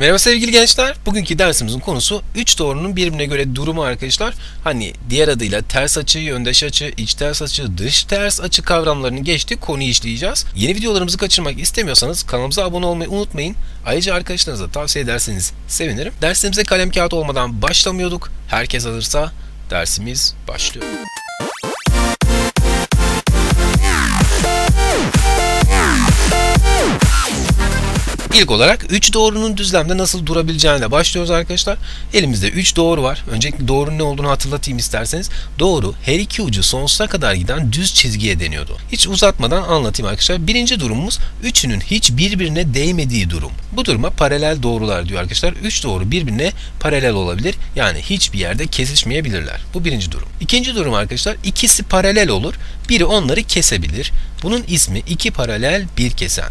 Merhaba sevgili gençler. Bugünkü dersimizin konusu 3 doğrunun birbirine göre durumu arkadaşlar. Hani diğer adıyla ters açı, yöndeş açı, iç ters açı, dış ters açı kavramlarını geçti konuyu işleyeceğiz. Yeni videolarımızı kaçırmak istemiyorsanız kanalımıza abone olmayı unutmayın. Ayrıca arkadaşlarınıza tavsiye ederseniz sevinirim. Dersimize kalem kağıt olmadan başlamıyorduk. Herkes alırsa dersimiz başlıyor. İlk olarak 3 doğrunun düzlemde nasıl durabileceğine başlıyoruz arkadaşlar. Elimizde 3 doğru var. Öncelikle doğrunun ne olduğunu hatırlatayım isterseniz. Doğru her iki ucu sonsuza kadar giden düz çizgiye deniyordu. Hiç uzatmadan anlatayım arkadaşlar. Birinci durumumuz üçünün hiç birbirine değmediği durum. Bu duruma paralel doğrular diyor arkadaşlar. 3 doğru birbirine paralel olabilir. Yani hiçbir yerde kesişmeyebilirler. Bu birinci durum. İkinci durum arkadaşlar ikisi paralel olur. Biri onları kesebilir. Bunun ismi iki paralel bir kesen.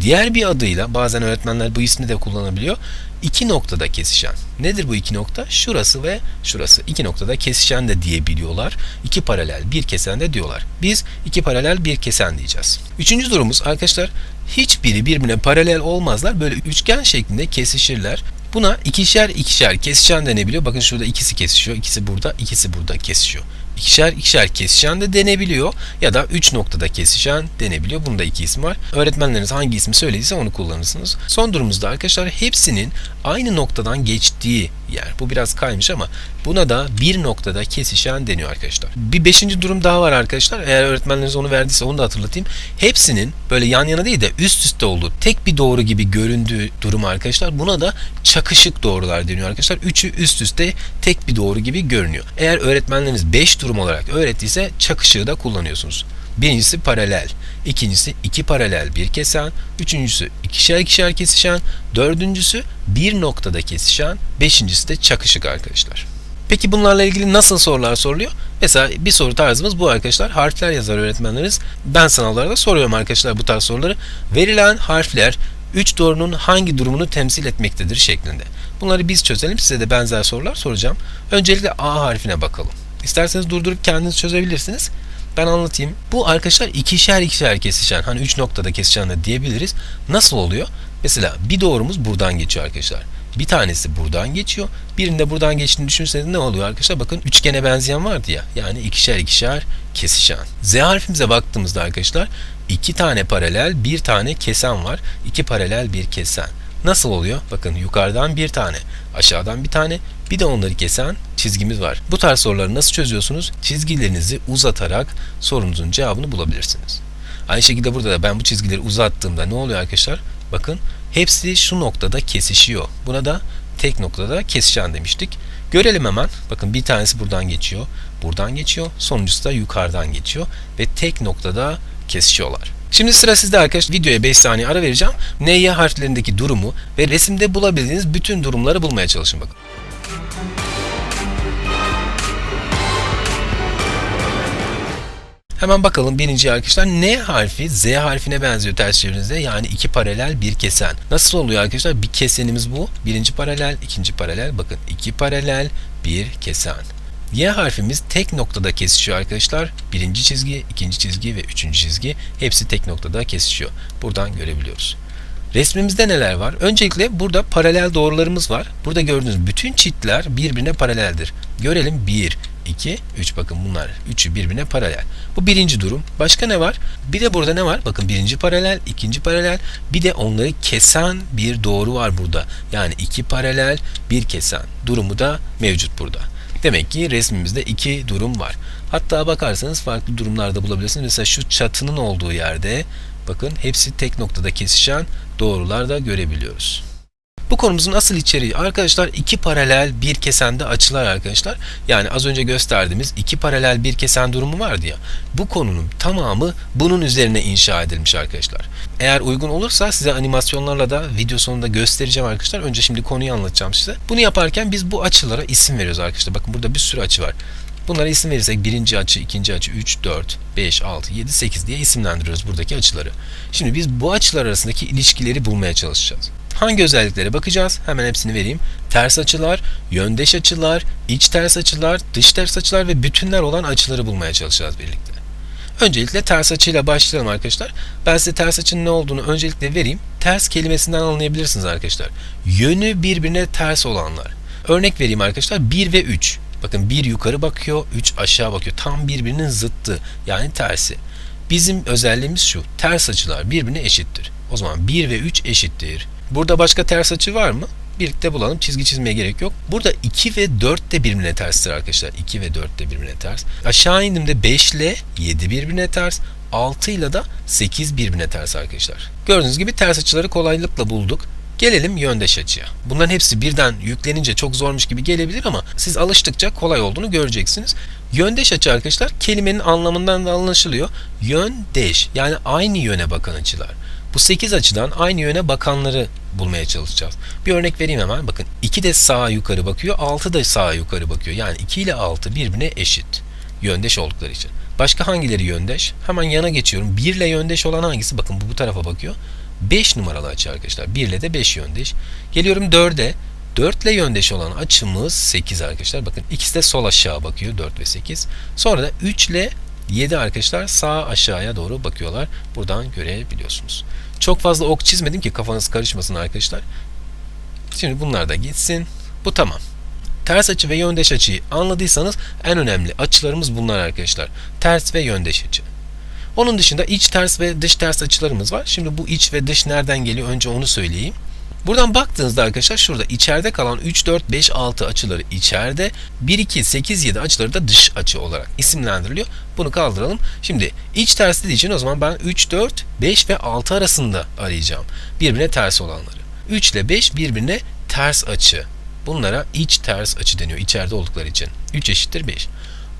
Diğer bir adıyla bazen öğretmenler bu ismi de kullanabiliyor. İki noktada kesişen. Nedir bu iki nokta? Şurası ve şurası. İki noktada kesişen de diyebiliyorlar. İki paralel bir kesen de diyorlar. Biz iki paralel bir kesen diyeceğiz. Üçüncü durumumuz arkadaşlar hiçbiri birbirine paralel olmazlar. Böyle üçgen şeklinde kesişirler. Buna ikişer ikişer kesişen denebiliyor. Bakın şurada ikisi kesişiyor. ikisi burada, ikisi burada kesişiyor. İkişer ikişer kesişen de denebiliyor ya da 3 noktada kesişen denebiliyor. Bunda iki isim var. Öğretmenleriniz hangi ismi söylediyse onu kullanırsınız. Son durumumuzda arkadaşlar hepsinin aynı noktadan geçtiği yer. Bu biraz kaymış ama buna da bir noktada kesişen deniyor arkadaşlar. Bir beşinci durum daha var arkadaşlar. Eğer öğretmenleriniz onu verdiyse onu da hatırlatayım. Hepsinin böyle yan yana değil de üst üste olduğu tek bir doğru gibi göründüğü durum arkadaşlar. Buna da çakışık doğrular deniyor arkadaşlar. Üçü üst üste tek bir doğru gibi görünüyor. Eğer öğretmenleriniz 5 durum olarak öğrettiyse çakışığı da kullanıyorsunuz. Birincisi paralel, ikincisi iki paralel bir kesen, üçüncüsü ikişer ikişer kesişen, dördüncüsü bir noktada kesişen, beşincisi de çakışık arkadaşlar. Peki bunlarla ilgili nasıl sorular soruluyor? Mesela bir soru tarzımız bu arkadaşlar. Harfler yazar öğretmenleriniz. Ben sınavlarda soruyorum arkadaşlar bu tarz soruları. Verilen harfler 3 doğrunun hangi durumunu temsil etmektedir şeklinde. Bunları biz çözelim. Size de benzer sorular soracağım. Öncelikle A harfine bakalım. İsterseniz durdurup kendiniz çözebilirsiniz. Ben anlatayım. Bu arkadaşlar ikişer ikişer kesişen, hani 3 noktada kesişen de diyebiliriz. Nasıl oluyor? Mesela bir doğrumuz buradan geçiyor arkadaşlar. Bir tanesi buradan geçiyor. Birinde buradan geçtiğini düşünseniz ne oluyor arkadaşlar? Bakın üçgene benzeyen vardı ya. Yani ikişer ikişer kesişen. Z harfimize baktığımızda arkadaşlar iki tane paralel, bir tane kesen var. İki paralel bir kesen. Nasıl oluyor? Bakın yukarıdan bir tane, aşağıdan bir tane, bir de onları kesen çizgimiz var. Bu tarz soruları nasıl çözüyorsunuz? Çizgilerinizi uzatarak sorunuzun cevabını bulabilirsiniz. Aynı şekilde burada da ben bu çizgileri uzattığımda ne oluyor arkadaşlar? Bakın hepsi şu noktada kesişiyor. Buna da tek noktada kesişen demiştik. Görelim hemen. Bakın bir tanesi buradan geçiyor. Buradan geçiyor. Sonuncusu da yukarıdan geçiyor. Ve tek noktada kesişiyorlar. Şimdi sıra sizde arkadaşlar. Videoya 5 saniye ara vereceğim. N'ye harflerindeki durumu ve resimde bulabildiğiniz bütün durumları bulmaya çalışın bakın. Hemen bakalım birinci arkadaşlar N harfi Z harfine benziyor ters çevirinizde. Yani iki paralel bir kesen. Nasıl oluyor arkadaşlar? Bir kesenimiz bu. Birinci paralel, ikinci paralel. Bakın iki paralel bir kesen. Y harfimiz tek noktada kesişiyor arkadaşlar. Birinci çizgi, ikinci çizgi ve üçüncü çizgi hepsi tek noktada kesişiyor. Buradan görebiliyoruz. Resmimizde neler var? Öncelikle burada paralel doğrularımız var. Burada gördüğünüz bütün çiftler birbirine paraleldir. Görelim 1, 2, 3 bakın bunlar. Üçü birbirine paralel. Bu birinci durum. Başka ne var? Bir de burada ne var? Bakın birinci paralel, ikinci paralel. Bir de onları kesen bir doğru var burada. Yani iki paralel, bir kesen durumu da mevcut burada. Demek ki resmimizde iki durum var. Hatta bakarsanız farklı durumlarda bulabilirsiniz. Mesela şu çatının olduğu yerde bakın hepsi tek noktada kesişen doğrular da görebiliyoruz. Bu konumuzun asıl içeriği arkadaşlar iki paralel bir kesende açılar arkadaşlar. Yani az önce gösterdiğimiz iki paralel bir kesen durumu vardı ya. Bu konunun tamamı bunun üzerine inşa edilmiş arkadaşlar. Eğer uygun olursa size animasyonlarla da video sonunda göstereceğim arkadaşlar. Önce şimdi konuyu anlatacağım size. Bunu yaparken biz bu açılara isim veriyoruz arkadaşlar. Bakın burada bir sürü açı var. Bunlara isim verirsek birinci açı, ikinci açı, 3, 4, 5, 6, 7, 8 diye isimlendiriyoruz buradaki açıları. Şimdi biz bu açılar arasındaki ilişkileri bulmaya çalışacağız. Hangi özelliklere bakacağız? Hemen hepsini vereyim. Ters açılar, yöndeş açılar, iç ters açılar, dış ters açılar ve bütünler olan açıları bulmaya çalışacağız birlikte. Öncelikle ters açıyla başlayalım arkadaşlar. Ben size ters açının ne olduğunu öncelikle vereyim. Ters kelimesinden anlayabilirsiniz arkadaşlar. Yönü birbirine ters olanlar. Örnek vereyim arkadaşlar 1 ve 3. Bakın 1 yukarı bakıyor, 3 aşağı bakıyor. Tam birbirinin zıttı yani tersi. Bizim özelliğimiz şu. Ters açılar birbirine eşittir. O zaman 1 ve 3 eşittir. Burada başka ters açı var mı? Birlikte bulalım. Çizgi çizmeye gerek yok. Burada 2 ve 4 de birbirine terstir arkadaşlar. 2 ve 4 de birbirine ters. Aşağı indiğimde 5 ile 7 birbirine ters. 6 ile de 8 birbirine ters arkadaşlar. Gördüğünüz gibi ters açıları kolaylıkla bulduk. Gelelim yöndeş açıya. Bunların hepsi birden yüklenince çok zormuş gibi gelebilir ama siz alıştıkça kolay olduğunu göreceksiniz. Yöndeş açı arkadaşlar kelimenin anlamından da anlaşılıyor. Yöndeş yani aynı yöne bakan açılar. Bu 8 açıdan aynı yöne bakanları bulmaya çalışacağız. Bir örnek vereyim hemen. Bakın 2 de sağa yukarı bakıyor, 6 da sağa yukarı bakıyor. Yani 2 ile 6 birbirine eşit. Yöndeş oldukları için. Başka hangileri yöndeş? Hemen yana geçiyorum. 1 ile yöndeş olan hangisi? Bakın bu bu tarafa bakıyor. 5 numaralı açı arkadaşlar. 1 ile de 5 yöndeş. Geliyorum 4'e. 4 ile yöndeş olan açımız 8 arkadaşlar. Bakın ikisi de sol aşağı bakıyor 4 ve 8. Sonra da 3 ile 7 arkadaşlar sağ aşağıya doğru bakıyorlar. Buradan görebiliyorsunuz. Çok fazla ok çizmedim ki kafanız karışmasın arkadaşlar. Şimdi bunlar da gitsin. Bu tamam. Ters açı ve yöndeş açıyı anladıysanız en önemli açılarımız bunlar arkadaşlar. Ters ve yöndeş açı. Onun dışında iç ters ve dış ters açılarımız var. Şimdi bu iç ve dış nereden geliyor önce onu söyleyeyim. Buradan baktığınızda arkadaşlar şurada içeride kalan 3, 4, 5, 6 açıları içeride, 1, 2, 8, 7 açıları da dış açı olarak isimlendiriliyor. Bunu kaldıralım. Şimdi iç ters dediği için o zaman ben 3, 4, 5 ve 6 arasında arayacağım. Birbirine ters olanları. 3 ile 5 birbirine ters açı. Bunlara iç ters açı deniyor içeride oldukları için. 3 eşittir 5.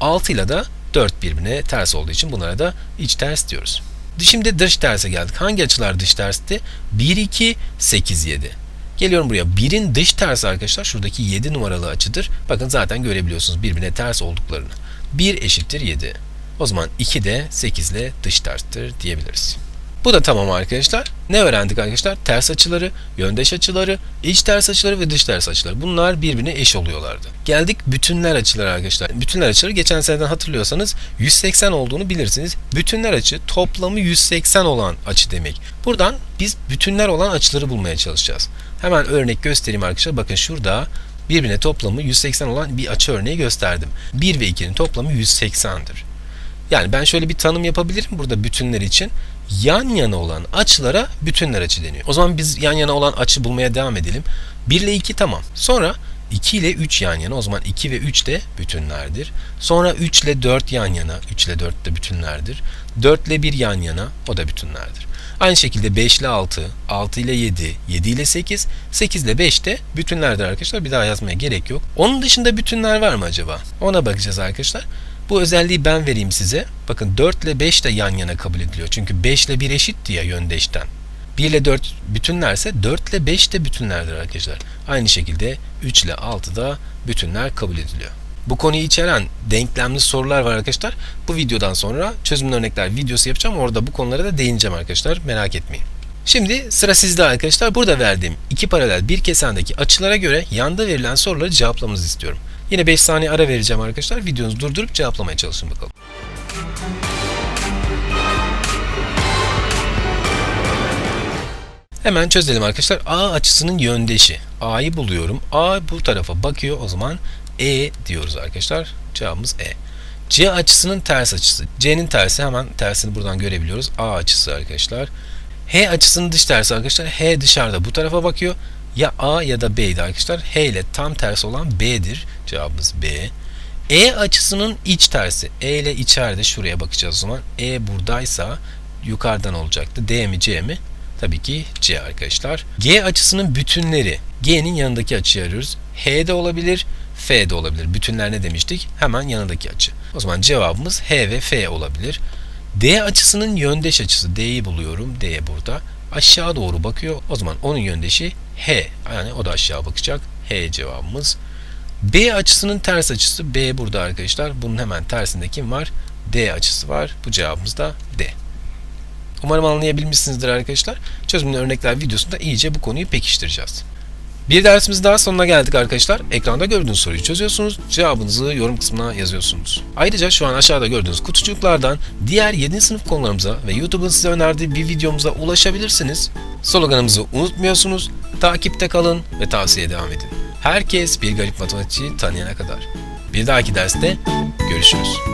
6 ile de 4 birbirine ters olduğu için bunlara da iç ters diyoruz. Şimdi dış terse geldik. Hangi açılar dış tersti? 1, 2, 8, 7. Geliyorum buraya. 1'in dış tersi arkadaşlar şuradaki 7 numaralı açıdır. Bakın zaten görebiliyorsunuz birbirine ters olduklarını. 1 eşittir 7. O zaman 2 de 8 ile dış terstir diyebiliriz. Bu da tamam arkadaşlar. Ne öğrendik arkadaşlar? Ters açıları, yöndeş açıları, iç ters açıları ve dış ters açıları. Bunlar birbirine eş oluyorlardı. Geldik bütünler açıları arkadaşlar. Bütünler açıları geçen seneden hatırlıyorsanız 180 olduğunu bilirsiniz. Bütünler açı toplamı 180 olan açı demek. Buradan biz bütünler olan açıları bulmaya çalışacağız. Hemen örnek göstereyim arkadaşlar. Bakın şurada birbirine toplamı 180 olan bir açı örneği gösterdim. 1 ve 2'nin toplamı 180'dir. Yani ben şöyle bir tanım yapabilirim burada bütünler için yan yana olan açılara bütünler açı deniyor. O zaman biz yan yana olan açı bulmaya devam edelim. 1 ile 2 tamam. Sonra 2 ile 3 yan yana. O zaman 2 ve 3 de bütünlerdir. Sonra 3 ile 4 yan yana. 3 ile 4 de bütünlerdir. 4 ile 1 yan yana. O da bütünlerdir. Aynı şekilde 5 ile 6, 6 ile 7, 7 ile 8, 8 ile 5 de bütünlerdir arkadaşlar. Bir daha yazmaya gerek yok. Onun dışında bütünler var mı acaba? Ona bakacağız arkadaşlar. Bu özelliği ben vereyim size. Bakın 4 ile 5 de yan yana kabul ediliyor. Çünkü 5 ile 1 eşit ya yöndeşten. 1 ile 4 bütünlerse 4 ile 5 de bütünlerdir arkadaşlar. Aynı şekilde 3 ile 6 da bütünler kabul ediliyor. Bu konuyu içeren denklemli sorular var arkadaşlar. Bu videodan sonra çözüm örnekler videosu yapacağım. Orada bu konulara da değineceğim arkadaşlar. Merak etmeyin. Şimdi sıra sizde arkadaşlar. Burada verdiğim iki paralel bir kesendeki açılara göre yanda verilen soruları cevaplamanızı istiyorum. Yine 5 saniye ara vereceğim arkadaşlar. Videonuzu durdurup cevaplamaya çalışın bakalım. Hemen çözelim arkadaşlar. A açısının yöndeşi. A'yı buluyorum. A bu tarafa bakıyor. O zaman E diyoruz arkadaşlar. Cevabımız E. C açısının ters açısı. C'nin tersi hemen tersini buradan görebiliyoruz. A açısı arkadaşlar. H açısının dış tersi arkadaşlar. H dışarıda bu tarafa bakıyor. Ya A ya da B'ydi arkadaşlar. H ile tam tersi olan B'dir. Cevabımız B. E açısının iç tersi. E ile içeride şuraya bakacağız o zaman. E buradaysa yukarıdan olacaktı. D mi C mi? Tabii ki C arkadaşlar. G açısının bütünleri. G'nin yanındaki açıyı arıyoruz. H de olabilir, F de olabilir. Bütünler ne demiştik? Hemen yanındaki açı. O zaman cevabımız H ve F olabilir. D açısının yöndeş açısı. D'yi buluyorum. D burada. Aşağı doğru bakıyor. O zaman onun yöndeşi H. Yani o da aşağı bakacak. H cevabımız. B açısının ters açısı. B burada arkadaşlar. Bunun hemen tersinde kim var? D açısı var. Bu cevabımız da D. Umarım anlayabilmişsinizdir arkadaşlar. Çözümlü örnekler videosunda iyice bu konuyu pekiştireceğiz. Bir dersimiz daha sonuna geldik arkadaşlar. Ekranda gördüğünüz soruyu çözüyorsunuz. Cevabınızı yorum kısmına yazıyorsunuz. Ayrıca şu an aşağıda gördüğünüz kutucuklardan diğer 7. sınıf konularımıza ve YouTube'un size önerdiği bir videomuza ulaşabilirsiniz. Sloganımızı unutmuyorsunuz. Takipte kalın ve tavsiye devam edin. Herkes bir garip matematikçi tanıyana kadar. Bir dahaki derste görüşürüz.